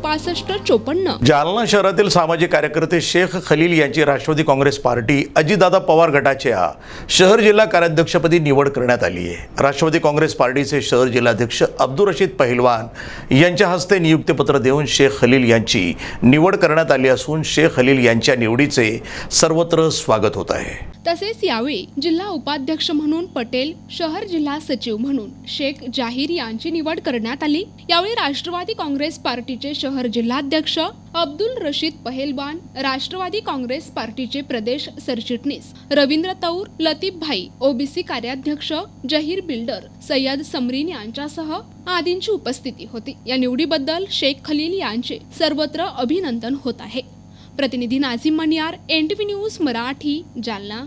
पासष्ट चोपन्न. जालना शहरातील सामाजिक कार्यकर्ते शेख खलील यांची राष्ट्रवादी काँग्रेस पार्टी अजितदादा पवार गटाच्या शहर जिल्हा कार्याध्यक्षपदी निवड करण्यात आली आहे. राष्ट्रवादी काँग्रेस पार्टीचे शहर जिल्हाध्यक्ष अब्दुल रशीद पहिलवान यांच्या हस्ते नियुक्तीपत्र देऊन शेख खलील यांची निवड करण्यात आली असून शेख खलील यांच्या निवडीचे सर्वत्र स्वागत होत आहे. तसेच यावेळी जिल्हा उपाध्यक्ष म्हणून पटेल शहर जिल्हा सचिव म्हणून शेख जाहीर यांची निवड करण्यात आली. यावेळी राष्ट्रवादी काँग्रेस पार्टीचे शहर जिल्हाध्यक्ष अब्दुल रशीद पहेलवान राष्ट्रवादी काँग्रेस पार्टीचे प्रदेश सरचिटणीस रवींद्र तौर लतीफ भाई ओबीसी कार्याध्यक्ष जहीर बिल्डर सय्यद समरीन यांच्यासह आदींची उपस्थिती होती. या निवडीबद्दल शेख खलील यांचे सर्वत्र अभिनंदन होत आहे. प्रतिनिधी Nazim Maniyar N T V news Marathi Jalna.